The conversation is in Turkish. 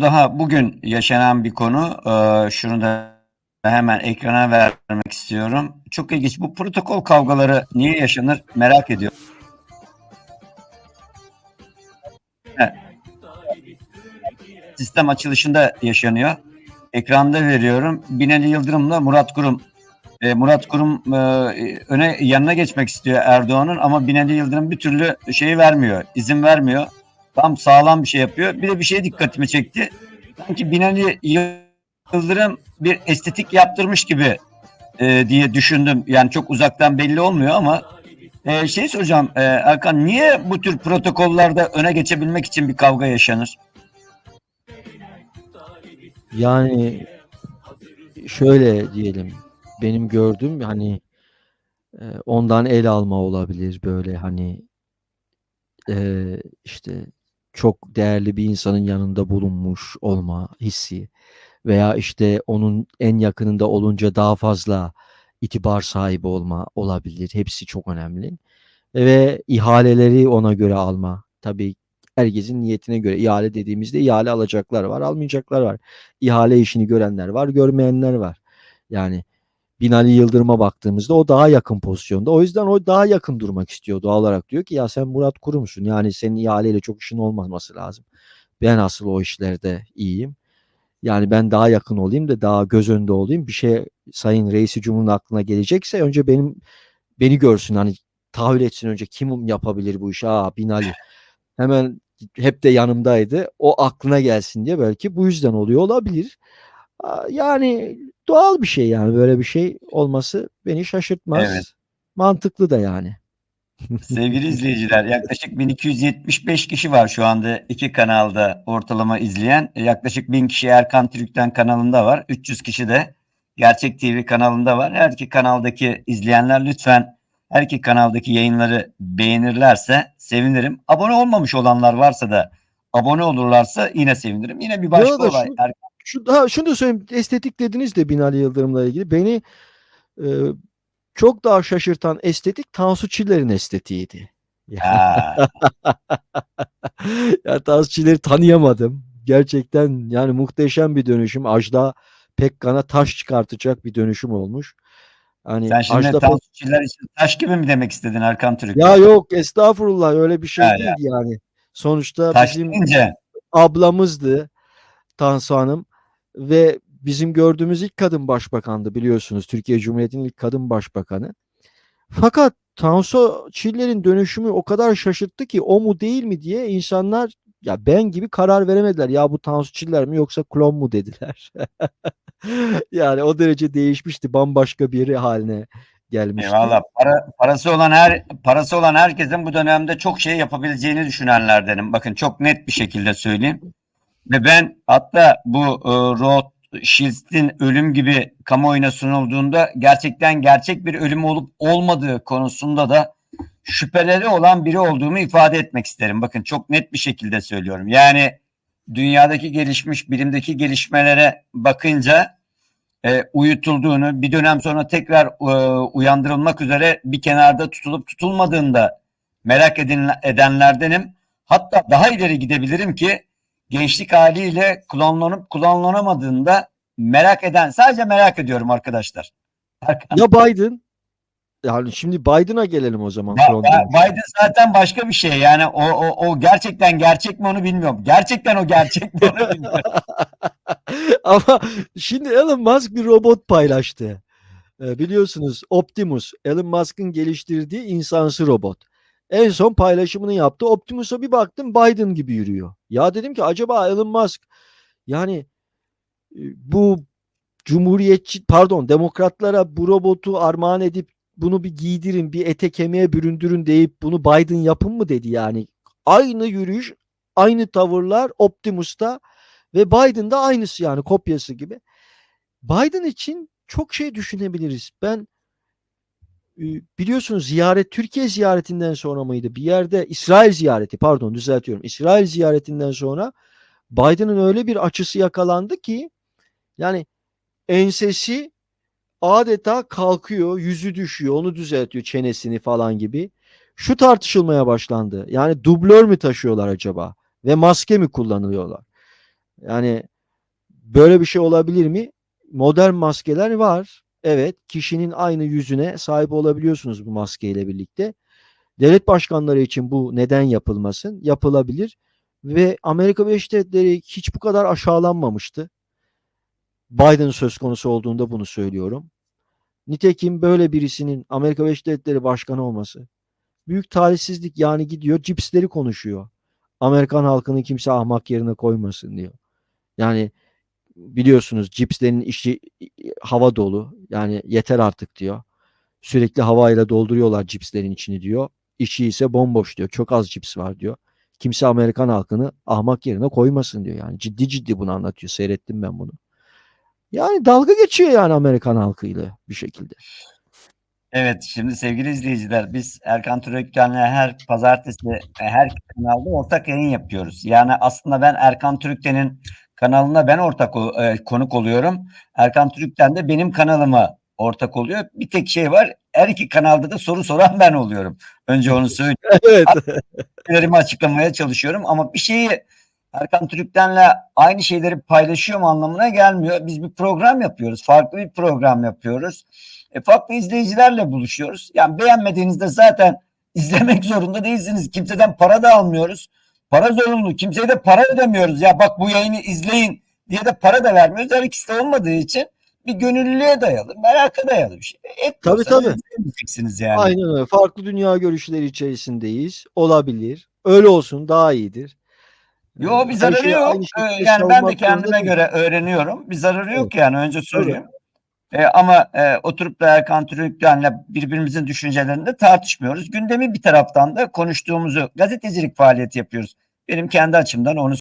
daha bugün yaşanan bir konu. Ee, şunu da hemen ekrana vermek istiyorum. Çok ilginç. Bu protokol kavgaları niye yaşanır merak ediyorum. Sistem açılışında yaşanıyor. Ekranda veriyorum. Binali Yıldırım'la Murat Kurum. Ee, Murat Kurum e, öne yanına geçmek istiyor Erdoğan'ın ama Binali Yıldırım bir türlü şeyi vermiyor, izin vermiyor. Tam sağlam bir şey yapıyor. Bir de bir şey dikkatimi çekti. Sanki Binali Yıldırım bir estetik yaptırmış gibi e, diye düşündüm. Yani çok uzaktan belli olmuyor ama e, şey soracağım e, Erkan niye bu tür protokollerde öne geçebilmek için bir kavga yaşanır? Yani şöyle diyelim benim gördüğüm hani e, ondan el alma olabilir böyle hani e, işte çok değerli bir insanın yanında bulunmuş olma hissi veya işte onun en yakınında olunca daha fazla itibar sahibi olma olabilir. Hepsi çok önemli. Ve ihaleleri ona göre alma. Tabii herkesin niyetine göre ihale dediğimizde ihale alacaklar var, almayacaklar var. İhale işini görenler var, görmeyenler var. Yani Binali Yıldırım'a baktığımızda o daha yakın pozisyonda. O yüzden o daha yakın durmak istiyor doğal olarak. Diyor ki ya sen Murat Kurum'sun. Yani senin ihaleyle çok işin olmaması lazım. Ben asıl o işlerde iyiyim. Yani ben daha yakın olayım da daha göz önünde olayım. Bir şey Sayın Reisi Cumhur'un aklına gelecekse önce benim beni görsün. Hani tahayyül etsin önce kim yapabilir bu işi? Aa Binali. Hemen hep de yanımdaydı. O aklına gelsin diye belki bu yüzden oluyor olabilir. Yani doğal bir şey yani böyle bir şey olması beni şaşırtmaz. Evet. Mantıklı da yani. Sevgili izleyiciler yaklaşık 1275 kişi var şu anda iki kanalda ortalama izleyen. Yaklaşık 1000 kişi Erkan Türk'ten kanalında var. 300 kişi de Gerçek TV kanalında var. Her iki kanaldaki izleyenler lütfen her iki kanaldaki yayınları beğenirlerse sevinirim. Abone olmamış olanlar varsa da abone olurlarsa yine sevinirim. Yine bir başka olay. Erkan Şu daha şunu da söyleyeyim. Estetik dediniz de Binali Yıldırım'la ilgili. Beni e, çok daha şaşırtan estetik Tansu Çiller'in estetiğiydi. Ya, ya Tansu Çiller'i tanıyamadım. Gerçekten yani muhteşem bir dönüşüm. Ajda Pekkan'a taş çıkartacak bir dönüşüm olmuş. Hani sen şimdi Ajda Tansu Çiller için taş gibi mi demek istedin Erkan Türk? Ya yok estağfurullah öyle bir şey ya. değil yani. Sonuçta taş bizim deyince ablamızdı Tansu Hanım ve bizim gördüğümüz ilk kadın başbakandı biliyorsunuz. Türkiye Cumhuriyeti'nin ilk kadın başbakanı. Fakat Tansu Çiller'in dönüşümü o kadar şaşırttı ki o mu değil mi diye insanlar ya ben gibi karar veremediler. Ya bu Tansu Çiller mi yoksa klon mu dediler. yani o derece değişmişti. Bambaşka biri haline gelmişti. Eyvallah. Para, parası olan her parası olan herkesin bu dönemde çok şey yapabileceğini düşünenlerdenim. Bakın çok net bir şekilde söyleyeyim. Ve ben hatta bu e, Rothschild'in ölüm gibi kamuoyuna sunulduğunda gerçekten gerçek bir ölüm olup olmadığı konusunda da şüpheleri olan biri olduğumu ifade etmek isterim. Bakın çok net bir şekilde söylüyorum. Yani dünyadaki gelişmiş bilimdeki gelişmelere bakınca e, uyutulduğunu bir dönem sonra tekrar e, uyandırılmak üzere bir kenarda tutulup tutulmadığında merak edin, edenlerdenim. Hatta daha ileri gidebilirim ki gençlik haliyle klonlanıp klonlanamadığında merak eden sadece merak ediyorum arkadaşlar. Erkan, Ya Biden yani şimdi Biden'a gelelim o zaman. Ba- dönüşü. Biden zaten başka bir şey yani o, o, o gerçekten gerçek mi onu bilmiyorum. Gerçekten o gerçek mi onu bilmiyorum. Ama şimdi Elon Musk bir robot paylaştı. Ee, biliyorsunuz Optimus, Elon Musk'ın geliştirdiği insansı robot. En son paylaşımını yaptı. Optimus'a bir baktım Biden gibi yürüyor. Ya dedim ki acaba Elon Musk yani e, bu cumhuriyetçi pardon demokratlara bu robotu armağan edip bunu bir giydirin bir ete kemiğe büründürün deyip bunu Biden yapın mı dedi yani. Aynı yürüyüş aynı tavırlar Optimus'ta ve Biden'da aynısı yani kopyası gibi. Biden için çok şey düşünebiliriz. Ben biliyorsunuz ziyaret Türkiye ziyaretinden sonra mıydı? Bir yerde İsrail ziyareti pardon düzeltiyorum. İsrail ziyaretinden sonra Biden'ın öyle bir açısı yakalandı ki yani ensesi adeta kalkıyor, yüzü düşüyor, onu düzeltiyor çenesini falan gibi. Şu tartışılmaya başlandı. Yani dublör mü taşıyorlar acaba? Ve maske mi kullanıyorlar? Yani böyle bir şey olabilir mi? Modern maskeler var. Evet, kişinin aynı yüzüne sahip olabiliyorsunuz bu maskeyle birlikte. Devlet başkanları için bu neden yapılmasın? Yapılabilir. Ve Amerika Birleşik Devletleri hiç bu kadar aşağılanmamıştı. Biden söz konusu olduğunda bunu söylüyorum. Nitekim böyle birisinin Amerika Birleşik Devletleri başkanı olması büyük talihsizlik yani gidiyor cipsleri konuşuyor. Amerikan halkını kimse ahmak yerine koymasın diyor. Yani biliyorsunuz cipslerin işi hava dolu. Yani yeter artık diyor. Sürekli havayla dolduruyorlar cipslerin içini diyor. İçi ise bomboş diyor. Çok az cips var diyor. Kimse Amerikan halkını ahmak yerine koymasın diyor. Yani ciddi ciddi bunu anlatıyor. Seyrettim ben bunu. Yani dalga geçiyor yani Amerikan halkıyla bir şekilde. Evet, şimdi sevgili izleyiciler biz Erkan Türekten'le her pazartesi e, her kanalda ortak yayın yapıyoruz. Yani aslında ben Erkan Türkten'in kanalına ben ortak e, konuk oluyorum. Erkan Türkten de benim kanalıma ortak oluyor. Bir tek şey var. Her iki kanalda da soru soran ben oluyorum. Önce onu söyleyeyim. Evet. açıklamaya çalışıyorum ama bir şeyi Erkan Türkten'le aynı şeyleri paylaşıyorum anlamına gelmiyor. Biz bir program yapıyoruz. Farklı bir program yapıyoruz. E, farklı izleyicilerle buluşuyoruz. Yani beğenmediğinizde zaten izlemek zorunda değilsiniz. Kimseden para da almıyoruz. Para zorunlu. Kimseye de para ödemiyoruz. Ya bak bu yayını izleyin diye de para da vermiyoruz. Her ikisi de olmadığı için bir gönüllülüğe dayalı, meraka dayalı bir şey. Tabii, Etmiyorsanız tabii. izlemeyeceksiniz yani. Aynen öyle. Farklı dünya görüşleri içerisindeyiz. Olabilir. Öyle olsun daha iyidir. Yo bir zararı şeyi yok. şekilde Yani ben de kendime göre öğreniyorum. Bir zararı yok Evet. yani önce söyleyeyim. Ee, ama e, oturup da Erkan Türk'tenle birbirimizin düşüncelerinde tartışmıyoruz. Gündemi bir taraftan da konuştuğumuzu gazetecilik faaliyeti yapıyoruz. Benim kendi açımdan onu